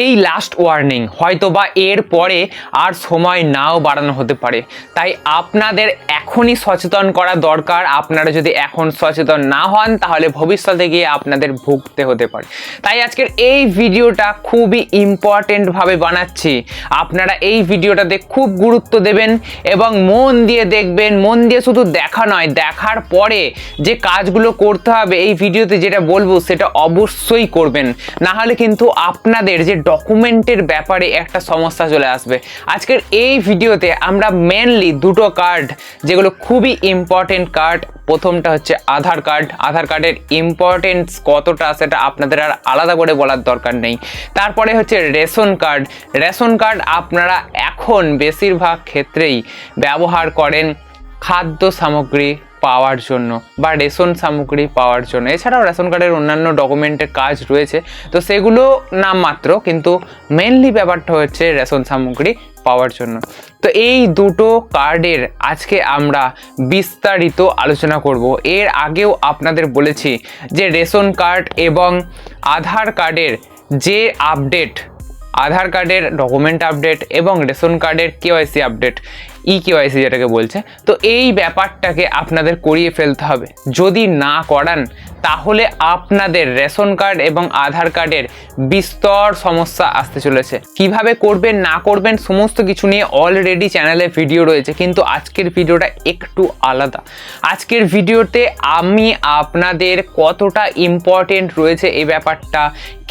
এই last warning হয়তো বা এর পরে আর সময় নাও বাড়ানো হতে পারে। তাই আপনাদের এখনই সচেতন করা দরকার। আপনারা যদি এখন সচেতন না হন, তাহলে ভবিষ্যতে গিয়ে আপনাদের ভুগতে হতে পারে। তাই আজকের এই ভিডিওটা খুবই ইম্পর্টেন্টভাবে বানাচ্ছি। আপনারা এই ভিডিওটাতে খুব গুরুত্ব দেবেন এবং মন দিয়ে দেখবেন। মন দিয়ে শুধু দেখা নয়, দেখার পরে যে কাজগুলো করতে হবে, এই ভিডিওতে যেটা বলব, সেটা অবশ্যই করবেন। না হলে কিন্তু আপনাদের যে ডকুমেন্টের ব্যাপারে একটা সমস্যা চলে আসবে। আজকের এই ভিডিওতে আমরা মেনলি দুটো কার্ড যেগুলো খুবই ইম্পর্টেন্ট কার্ড প্রথমটা হচ্ছে আধার কার্ড আধার কার্ডের ইম্পর্টেন্স কতটা সেটা আপনাদের আর আলাদা করে বলার দরকার নেই। তারপরে হচ্ছে রেশন কার্ড রেশন কার্ড আপনারা এখন বেশিরভাগ ক্ষেত্রেই ব্যবহার করেন খাদ্য সামগ্রী পাওয়ার জন্য বা রেশন সামগ্রী পাওয়ার জন্য। এছাড়াও রেশন কার্ডের অন্যান্য ডকুমেন্টের কাজ রয়েছে। তো সেগুলো নামমাত্র কিন্তু মেনলি ব্যাপারটা হচ্ছে রেশন সামগ্রী পাওয়ার জন্য। তো এই দুটো কার্ডের আজকে আমরা বিস্তারিত আলোচনা করব। এর আগেও আপনাদের বলেছি যে রেশন কার্ড এবং আধার কার্ডের যে আপডেট আধার কার্ডের ডকুমেন্ট আপডেট এবং রেশন কার্ডের কেওয়াইসি আপডেট ই কেওয়াইসি যেটাকে বলছে, তো এই ব্যাপারটাকে আপনাদের করিয়ে ফেলতে হবে। যদি না করান, তাহলে আপনাদের রেশন কার্ড এবং আধার কার্ডের বিস্তর সমস্যা আসতে চলেছে। কীভাবে করবেন, না করবেন, সমস্ত কিছু নিয়ে অলরেডি চ্যানেলে ভিডিও রয়েছে, কিন্তু আজকের ভিডিওটা একটু আলাদা। আজকের ভিডিওতে আমি আপনাদের কতটা ইম্পর্টেন্ট রয়েছে এই ব্যাপারটা,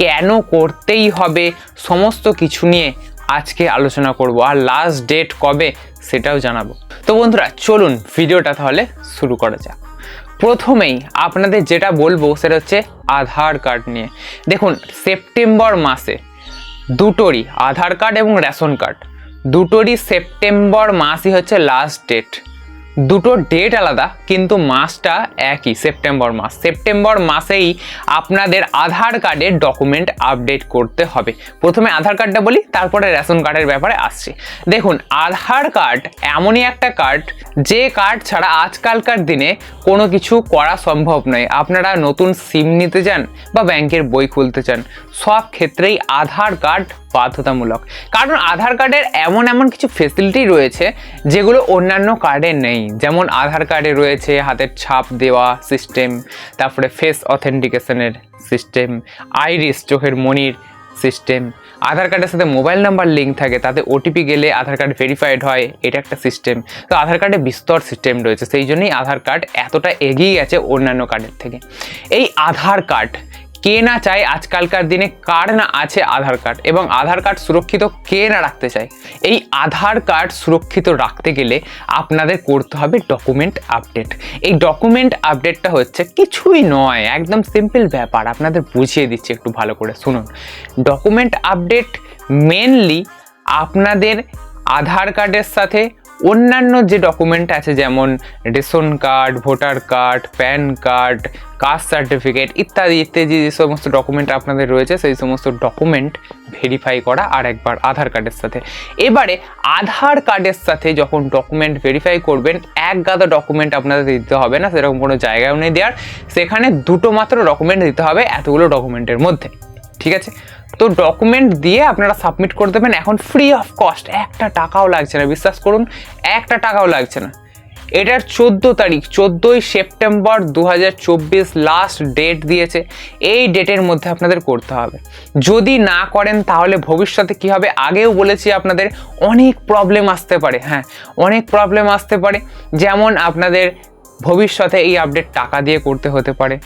কেন করতেই হবে, সমস্ত কিছু নিয়ে আজকে আলোচনা করব আর লাস্ট ডেট কবে সেটাও জানাব। তো বন্ধুরা, চলুন ভিডিওটা তাহলে শুরু করা যাক। প্রথমেই আপনাদের যেটা বলব সেটা হচ্ছে আধার কার্ড নিয়ে। দেখুন, সেপ্টেম্বর মাসে দুটোরই আধার কার্ড এবং রেশন কার্ড। দুটোরই সেপ্টেম্বর মাসই হচ্ছে লাস্ট ডেট দুটো ডেট আলাদা, কিন্তু মাসটা একই সেপ্টেম্বর মাস। সেপ্টেম্বর মাসেই আপনাদের আধার কার্ডের ডকুমেন্ট আপডেট করতে হবে। প্রথমে আধার কার্ডটা বলি, তারপরে রেশন কার্ডের ব্যাপারে আসছি। দেখুন, আধার কার্ড এমনই একটা কার্ড যে কার্ড ছাড়া আজকালকার দিনে কোনো কিছু করা সম্ভব নয়। আপনারা নতুন সিম নিতে চান বা ব্যাংকের বই খুলতে চান, সব ক্ষেত্রেই আধার কার্ড বাধ্যতামূলক। কারণ আধার কার্ডের এমন এমন কিছু ফেসিলিটি রয়েছে যেগুলো অন্যান্য কার্ডে নেই। যেমন আধার কার্ডে রয়েছে হাতের ছাপ দেওয়া সিস্টেম তারপরে ফেস অথেন্টিকেশনের সিস্টেম আইরিস চোখের মনির সিস্টেম আধার কার্ডের সাথে মোবাইল নাম্বার লিঙ্ক থাকে, তাতে ওটিপি গেলে আধার কার্ড ভেরিফাইড হয়, এটা একটা সিস্টেম তো আধার কার্ডে বিস্তর সিস্টেম রয়েছে, সেই জন্যই আধার কার্ড এতটা এগিয়ে গেছে অন্যান্য কার্ডের থেকে। এই আধার কার্ড কে না চায় আজকালকার দিনে কার না আছে আধার কার্ড এবং আধার কার্ড সুরক্ষিত কে না রাখতে চায়? এই আধার কার্ড সুরক্ষিত রাখতে গেলে আপনাদের করতে হবে ডকুমেন্ট আপডেট। এই ডকুমেন্ট আপডেটটা হচ্ছে কিছুই নয়, একদম সিম্পল ব্যাপার। আপনাদের বুঝিয়ে দিচ্ছি একটু ভালো করে, শুনুন। ডকুমেন্ট আপডেট মেনলি আপনাদের আধার কার্ডের সাথে অন্যান্য যে ডকুমেন্ট আছে, যেমন ration card, voter card, PAN card, caste certificate ইত্যাদি ইত্যাদি যে সমস্ত ডকুমেন্ট আপনাদের রয়েছে, সেই সমস্ত ডকুমেন্ট ভেরিফাই করা আর একবার আধার কার্ডের সাথে। এবারে আধার কার্ডের সাথে যখন ডকুমেন্ট ভেরিফাই করবেন, এক গাদা ডকুমেন্ট আপনাদের দিতে হবে না, সেরকম কোনো জায়গাও নেই দেওয়ার সেখানে দুটো মাত্র ডকুমেন্ট দিতে হবে এতগুলো ডকুমেন্টের মধ্যে। ঠিক আছে? তো ডকুমেন্ট দিয়ে আপনারা সাবমিট করে দেবেন। এখন ফ্রি অফ কস্ট একটা টাকাও লাগছে না। বিশ্বাস করুন, একটা টাকাও লাগছে না। এটার চোদ্দ তারিখ, চোদ্দোই সেপ্টেম্বর দু হাজার চব্বিশ লাস্ট ডেট দিয়েছে। এই ডেটের মধ্যে আপনাদের করতে হবে। যদি না করেন, তাহলে ভবিষ্যতে কী হবে? আগেও বলেছি আপনাদের, অনেক প্রবলেম আসতে পারে। হ্যাঁ অনেক প্রবলেম আসতে পারে। যেমন আপনাদের ভবিষ্যতে এই আপডেট টাকা দিয়ে করতে হতে পারে।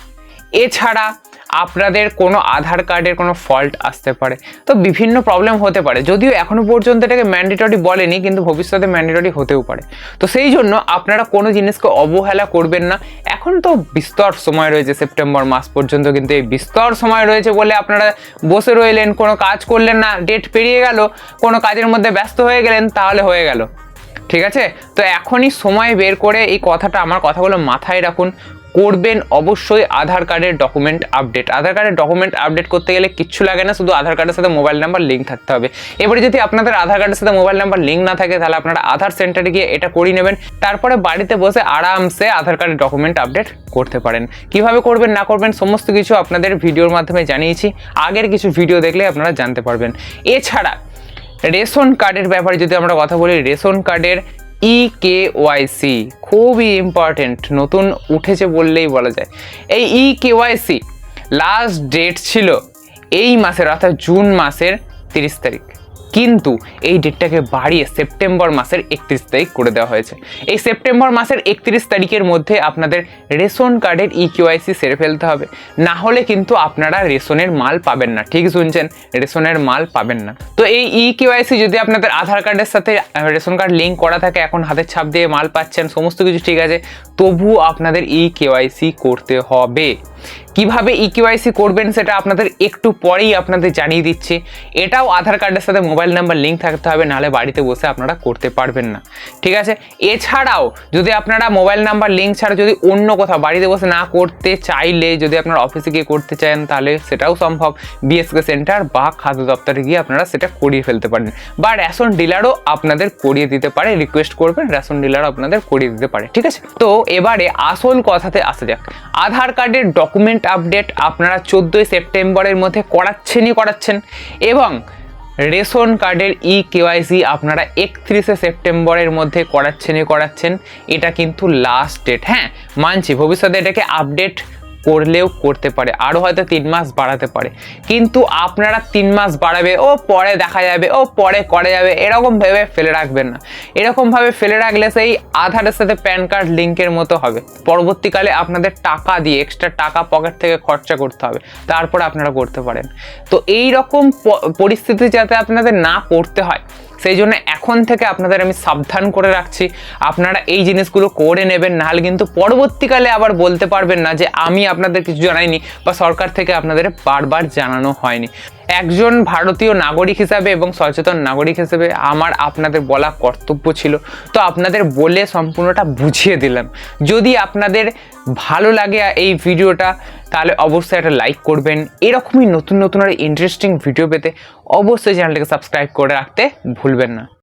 এছাড়া আপনাদের কোনো আধার কার্ডের কোনো ফল্ট আসতে পারে। তো বিভিন্ন প্রবলেম হতে পারে। যদিও এখনও পর্যন্ত এটাকে ম্যান্ডেটরি বলেনি, কিন্তু ভবিষ্যতে ম্যান্ডেটরি হতেও পারে। তো সেই জন্য আপনারা কোনো জিনিসকে অবহেলা করবেন না। এখন তো বিস্তর সময় রয়েছে সেপ্টেম্বর মাস পর্যন্ত, কিন্তু এই বিস্তর সময় রয়েছে বলে আপনারা বসে রইলেন, কোনো কাজ করলেন না ডেট পেরিয়ে গেল, কোনো কাজের মধ্যে ব্যস্ত হয়ে গেলেন, তাহলে হয়ে গেল। ঠিক আছে? তো এখনই সময় বের করে এই কথাটা, আমার কথাগুলো মাথায় রাখুন। করবেন অবশ্যই আধার কার্ডের ডকুমেন্ট আপডেট আধার কার্ডের ডকুমেন্ট আপডেট করতে গেলে কিচ্ছু লাগে না, শুধু আধার কার্ডের সাথে মোবাইল নাম্বার লিঙ্ক থাকতে হবে। এবারে যদি আপনাদের আধার কার্ডের সাথে মোবাইল নাম্বার লিঙ্ক না থাকে, তাহলে আপনারা আধার সেন্টারে গিয়ে এটা করিয়ে নেবেন। তারপরে বাড়িতে বসে আরামসে আধার কার্ডের ডকুমেন্ট আপডেট করতে পারেন। কীভাবে করবেন, না করবেন, সমস্ত কিছু আপনাদের ভিডিওর মাধ্যমে জানিয়েছি। আগের কিছু ভিডিও দেখলে আপনারা জানতে পারবেন। এছাড়া রেশন কার্ডের ব্যাপারে যদি আমরা কথা বলি, রেশন কার্ডের ই কে ওয়াইসি খুবই ইম্পর্টেন্ট নতুন উঠেছে বললেই বলা যায়। এই e K YC last date ছিল এই মাসের, অর্থাৎ জুন মাসের তিরিশ তারিখ। কিন্তু এই ডেটটাকে বাড়িয়ে সেপ্টেম্বর মাসের একত্রিশ তারিখ করে দেওয়া হয়েছে। এই সেপ্টেম্বর মাসের একত্রিশ তারিখের মধ্যে আপনাদের রেশন কার্ডের ই কিউআইসি সেরে ফেলতে হবে। না হলে কিন্তু আপনারা রেশনের মাল পাবেন না। ঠিক শুনছেন? রেশনের মাল পাবেন না। তো এই ই কিউআইসি যদি আপনাদের আধার কার্ডের সাথে রেশন কার্ড লিঙ্ক করা থাকে, এখন হাতের ছাপ দিয়ে মাল পাচ্ছেন, সমস্ত কিছু ঠিক আছে, তবুও আপনাদের ই কেওয়াইসি করতে হবে। কীভাবে ই কেওয়াইসি করবেন সেটা আপনাদের একটু পরেই আপনাদের জানিয়ে দিচ্ছি। এটাও আধার কার্ডের সাথে মোবাইল নাম্বার লিঙ্ক থাকতে হবে, নাহলে বাড়িতে বসে আপনারা করতে পারবেন না। ঠিক আছে? এছাড়াও যদি আপনারা মোবাইল নাম্বার লিঙ্ক ছাড়া যদি অন্য কোথাও বাড়িতে বসে না করতে চাইলে, যদি আপনারা অফিসে গিয়ে করতে চান, তাহলে সেটাও সম্ভব। বিএসকে সেন্টার বা খাদ্য দপ্তরে গিয়ে আপনারা সেটা করিয়ে ফেলতে পারেন। বা রেশন ডিলারও আপনাদের করিয়ে দিতে পারে, রিকোয়েস্ট করবেন রেশন ডিলারও আপনাদের করিয়ে দিতে পারে। ঠিক আছে? তো এবারে আসল কথাতে আসা যাক। আধার কার্ডের ডকুমেন্ট আপডেট আপনারা চোদ্দোই সেপ্টেম্বরের মধ্যে করাচ্ছেনই করাচ্ছেন এবং রেশন কার্ডের ই কেওয়াইসি আপনারা একত্রিশে সেপ্টেম্বরের মধ্যে করাচ্ছেনই করাচ্ছেন। এটা কিন্তু লাস্ট ডেট হ্যাঁ? মানছি, ভবিষ্যতে এটাকে আপডেট করলেও করতে পারে। আরও হয়তো তিন মাস বাড়াতে পারে। কিন্তু আপনারা তিন মাস বাড়াবে, ও পরে দেখা যাবে, ও পরে করা যাবে, এরকম ভেবে ফেলে রাখবেন না। এরকমভাবে ফেলে রাখলে সেই আধারের সাথে প্যান কার্ড লিঙ্কের মতো হবে। পরবর্তীকালে আপনাদের টাকা দিয়ে এক্সট্রা টাকা পকেট থেকে খরচা করতে হবে। তারপরে আপনারা করতে পারেন। তো এই রকম পরিস্থিতি যাতে আপনাদের না পড়তে হয় সেই জন্য এখন থেকে আপনাদের আমি সাবধান করে রাখছি। আপনারা এই জিনিসগুলো করে নেবেন, নাহলে কিন্তু পরবর্তীকালে আবার বলতে পারবেন না যে আমি আপনাদের কিছু জানাইনি বা সরকার থেকে আপনাদের বারবার জানানো হয়নি। একজন ভারতীয় নাগরিক হিসাবে এবং সচেতন নাগরিক হিসেবে আমার আপনাদের বলা কর্তব্য ছিল। তো আপনাদের বলে সম্পূর্ণটা বুঝিয়ে দিলাম। যদি আপনাদের ভালো লাগে এই ভিডিওটা তাহলে অবশ্যই একটা লাইক করবেন। এরকমই নতুন নতুন আর ইন্টারেস্টিং ভিডিও পেতে অবশ্যই চ্যানেলটাকে সাবস্ক্রাইব করে রাখতে ভুলবেন না।